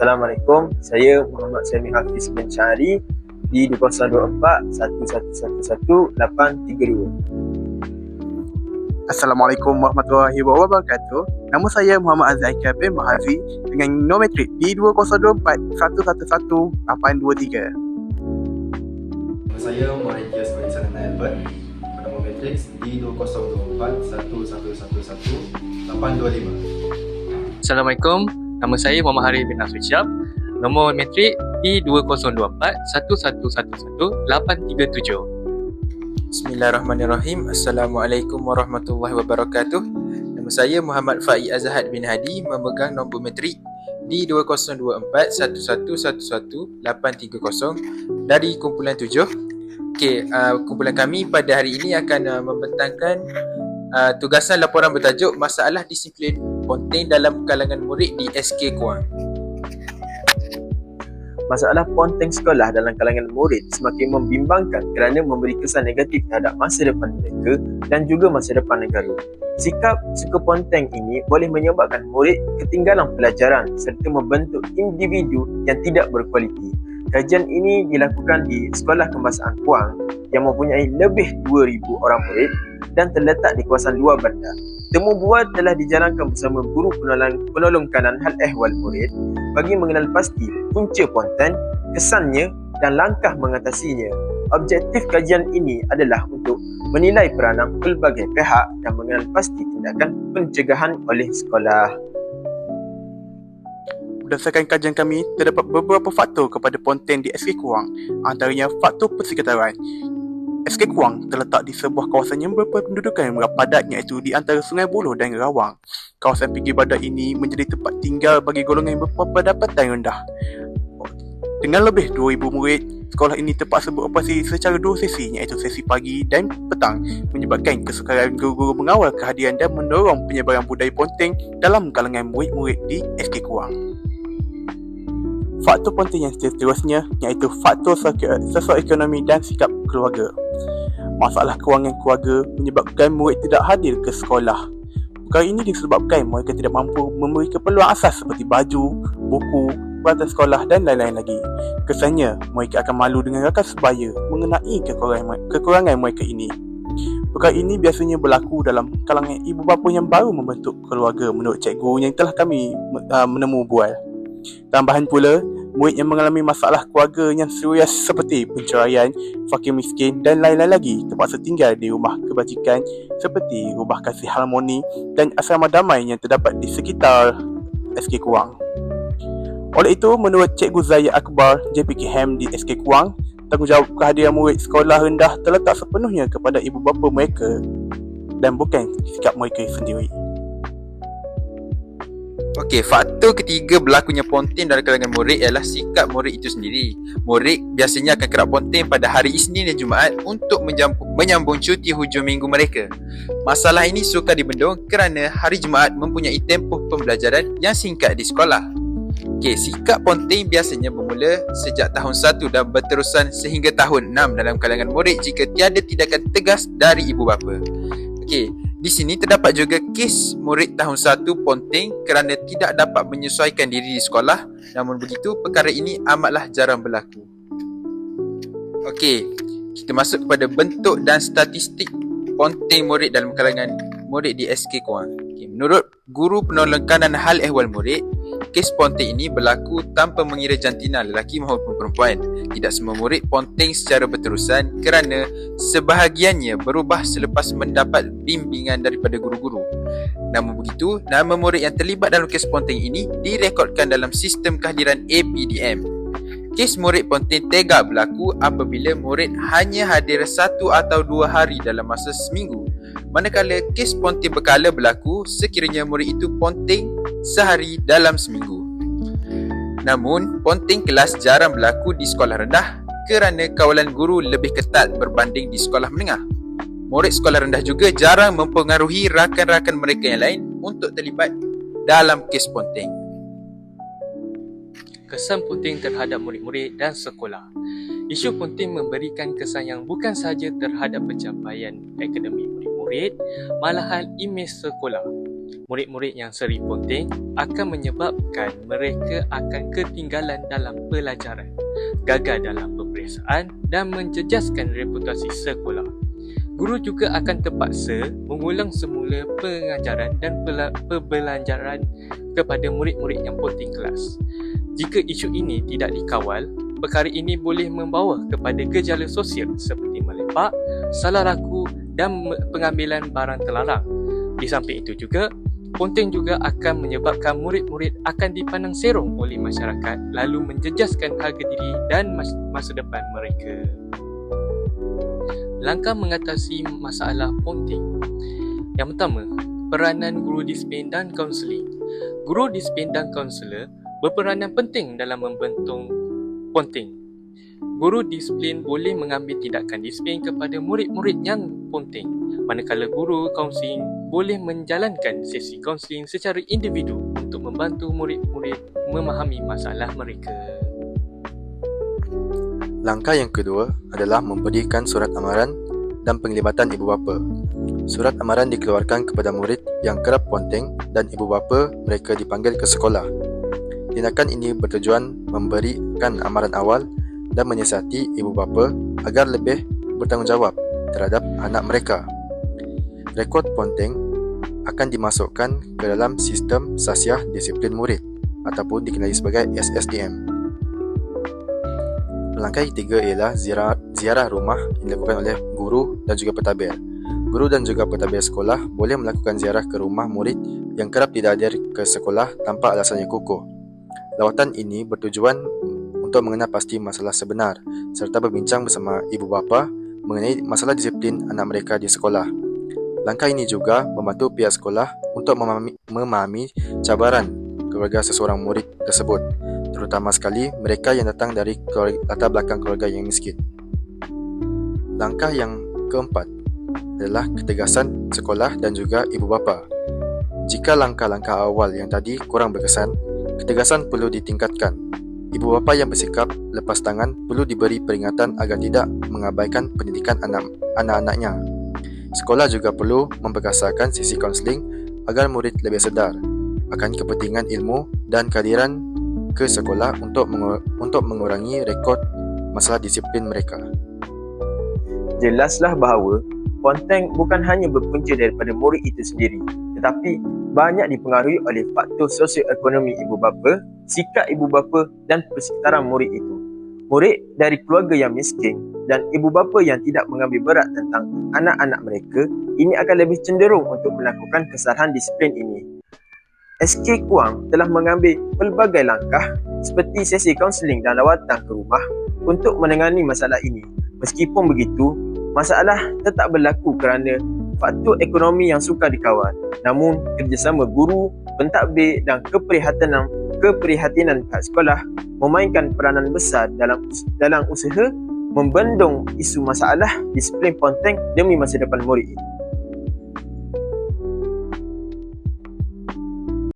Assalamualaikum. Saya Muhammad Sami Hafiz bin Syari di 2024 1111 832. Assalamualaikum warahmatullahi wabarakatuh. Nama saya Muhammad Azhar bin Mahazi dengan nometrik D204 111 823. Nama saya Muhammad Kias Barisan Albert Nama Matrix D2024 1111 825 Assalamualaikum. Nama saya Muhammad Harif bin Nasir Syab. Nombor metrik P2024 1111 837. Bismillahirrahmanirrahim. Assalamualaikum warahmatullahi wabarakatuh. Nama saya Muhammad Faiz Azhad bin Hadi memegang nombor metrik D2024 1111 830 dari kumpulan 7. Okey, uh, kumpulan kami pada hari ini akan uh, membentangkan uh, tugasan laporan bertajuk Masalah Disiplin Ponteng dalam kalangan murid di SK Kuang. Masalah ponteng sekolah dalam kalangan murid semakin membimbangkan kerana memberi kesan negatif terhadap masa depan mereka dan juga masa depan negara. Sikap suka ponteng ini boleh menyebabkan murid ketinggalan pelajaran serta membentuk individu yang tidak berkualiti. Kajian ini dilakukan di Sekolah Kembasaan Kuang yang mempunyai lebih 2,000 orang murid dan terletak di kawasan luar bandar. Temu buat telah dijalankan bersama guru penolong, penolong kanan hal ehwal murid bagi mengenal pasti punca ponten, kesannya dan langkah mengatasinya. Objektif kajian ini adalah untuk menilai peranan pelbagai pihak dan mengenal pasti tindakan pencegahan oleh sekolah. Berdasarkan kajian kami, terdapat beberapa faktor kepada ponten di SK Kuang, antaranya faktor persekitaran. SK Kuang terletak di sebuah kawasan yang berpendudukan yang padat iaitu di antara Sungai Buloh dan Rawang. Kawasan pinggir badat ini menjadi tempat tinggal bagi golongan yang berpendapatan rendah. Dengan lebih 2,000 murid, sekolah ini terpaksa beroperasi secara dua sesi iaitu sesi pagi dan petang menyebabkan kesukaran guru-guru mengawal kehadiran dan mendorong penyebaran budaya ponteng dalam kalangan murid-murid di SK Kuang. Faktor penting yang seterusnya iaitu faktor sosioekonomi dan sikap keluarga. Masalah kewangan keluarga menyebabkan murid tidak hadir ke sekolah. Perkara ini disebabkan mereka tidak mampu memberi keperluan asas seperti baju, buku, peralatan sekolah dan lain-lain lagi. Kesannya, mereka akan malu dengan rakan sebaya mengenai kekurangan, mereka ini. Perkara ini biasanya berlaku dalam kalangan ibu bapa yang baru membentuk keluarga menurut cikgu yang telah kami uh, menemu bual. Tambahan pula, murid yang mengalami masalah keluarga yang serius seperti penceraian, fakir miskin dan lain-lain lagi terpaksa tinggal di rumah kebajikan seperti rumah kasih harmoni dan asrama damai yang terdapat di sekitar SK Kuang. Oleh itu, menurut Cikgu Zaya Akbar JPKM di SK Kuang, tanggungjawab kehadiran murid sekolah rendah terletak sepenuhnya kepada ibu bapa mereka dan bukan sikap mereka sendiri. Okey, faktor ketiga berlakunya ponten dalam kalangan murid ialah sikap murid itu sendiri. Murid biasanya akan kerap ponten pada hari Isnin dan Jumaat untuk menyambung cuti hujung minggu mereka. Masalah ini sukar dibendung kerana hari Jumaat mempunyai tempoh pembelajaran yang singkat di sekolah. Okey, sikap ponten biasanya bermula sejak tahun 1 dan berterusan sehingga tahun 6 dalam kalangan murid jika tiada tindakan tegas dari ibu bapa. Okey, di sini terdapat juga kes murid tahun 1 ponteng kerana tidak dapat menyesuaikan diri di sekolah. Namun begitu, perkara ini amatlah jarang berlaku. Okey, kita masuk kepada bentuk dan statistik ponteng murid dalam kalangan murid di SK Kuang. Okay, menurut guru penolong kanan hal ehwal murid, kes ponteng ini berlaku tanpa mengira jantina lelaki maupun perempuan. Tidak semua murid ponteng secara berterusan kerana sebahagiannya berubah selepas mendapat bimbingan daripada guru-guru. Namun begitu, nama murid yang terlibat dalam kes ponteng ini direkodkan dalam sistem kehadiran APDM. Kes murid ponteng tega berlaku apabila murid hanya hadir satu atau dua hari dalam masa seminggu. Manakala kes ponteng berkala berlaku sekiranya murid itu ponteng sehari dalam seminggu. Namun, ponteng kelas jarang berlaku di sekolah rendah kerana kawalan guru lebih ketat berbanding di sekolah menengah. Murid sekolah rendah juga jarang mempengaruhi rakan-rakan mereka yang lain untuk terlibat dalam kes ponteng. Kesan ponteng terhadap murid-murid dan sekolah. Isu ponteng memberikan kesan yang bukan sahaja terhadap pencapaian akademik murid-murid, malahan imej sekolah murid-murid yang seri ponteng akan menyebabkan mereka akan ketinggalan dalam pelajaran, gagal dalam peperiksaan dan menjejaskan reputasi sekolah. Guru juga akan terpaksa mengulang semula pengajaran dan pembelajaran kepada murid-murid yang ponteng kelas. Jika isu ini tidak dikawal, perkara ini boleh membawa kepada gejala sosial seperti melepak, salah raku dan pengambilan barang terlarang. Di samping itu juga, Ponteng juga akan menyebabkan murid-murid akan dipandang serong oleh masyarakat lalu menjejaskan harga diri dan masa depan mereka. Langkah mengatasi masalah ponteng. Yang pertama, peranan guru disiplin dan kaunseling. Guru disiplin dan kaunselor berperanan penting dalam membentuk ponteng. Guru disiplin boleh mengambil tindakan disiplin kepada murid-murid yang ponteng manakala guru kaunseling boleh menjalankan sesi kaunseling secara individu untuk membantu murid-murid memahami masalah mereka. Langkah yang kedua adalah memberikan surat amaran dan penglibatan ibu bapa. Surat amaran dikeluarkan kepada murid yang kerap ponteng dan ibu bapa mereka dipanggil ke sekolah. Tindakan ini bertujuan memberikan amaran awal dan menyiasati ibu bapa agar lebih bertanggungjawab terhadap anak mereka rekod ponteng akan dimasukkan ke dalam sistem sasiah disiplin murid ataupun dikenali sebagai SSDM. Langkah ketiga ialah ziarah, ziarah rumah yang dilakukan oleh guru dan juga pentadbir. Guru dan juga pentadbir sekolah boleh melakukan ziarah ke rumah murid yang kerap tidak hadir ke sekolah tanpa alasan yang kukuh. Lawatan ini bertujuan untuk mengenal pasti masalah sebenar serta berbincang bersama ibu bapa mengenai masalah disiplin anak mereka di sekolah. Langkah ini juga membantu pihak sekolah untuk memahami, memahami cabaran keluarga seseorang murid tersebut, terutama sekali mereka yang datang dari latar belakang keluarga yang miskin. Langkah yang keempat adalah ketegasan sekolah dan juga ibu bapa. Jika langkah-langkah awal yang tadi kurang berkesan, ketegasan perlu ditingkatkan. Ibu bapa yang bersikap lepas tangan perlu diberi peringatan agar tidak mengabaikan pendidikan anak-anaknya. Sekolah juga perlu memperkasakan sisi kaunseling agar murid lebih sedar akan kepentingan ilmu dan kehadiran ke sekolah untuk untuk mengurangi rekod masalah disiplin mereka. Jelaslah bahawa ponteng bukan hanya berpunca daripada murid itu sendiri tetapi banyak dipengaruhi oleh faktor sosioekonomi ibu bapa, sikap ibu bapa dan persekitaran murid itu. Murid dari keluarga yang miskin dan ibu bapa yang tidak mengambil berat tentang anak-anak mereka, ini akan lebih cenderung untuk melakukan kesalahan disiplin ini. SK Kuang telah mengambil pelbagai langkah seperti sesi kaunseling dan lawatan ke rumah untuk menangani masalah ini. Meskipun begitu, masalah tetap berlaku kerana faktor ekonomi yang sukar dikawal. Namun, kerjasama guru, pentadbir dan keprihatinan keprihatinan pihak sekolah memainkan peranan besar dalam dalam usaha membendung isu masalah disiplin ponteng demi masa depan murid ini.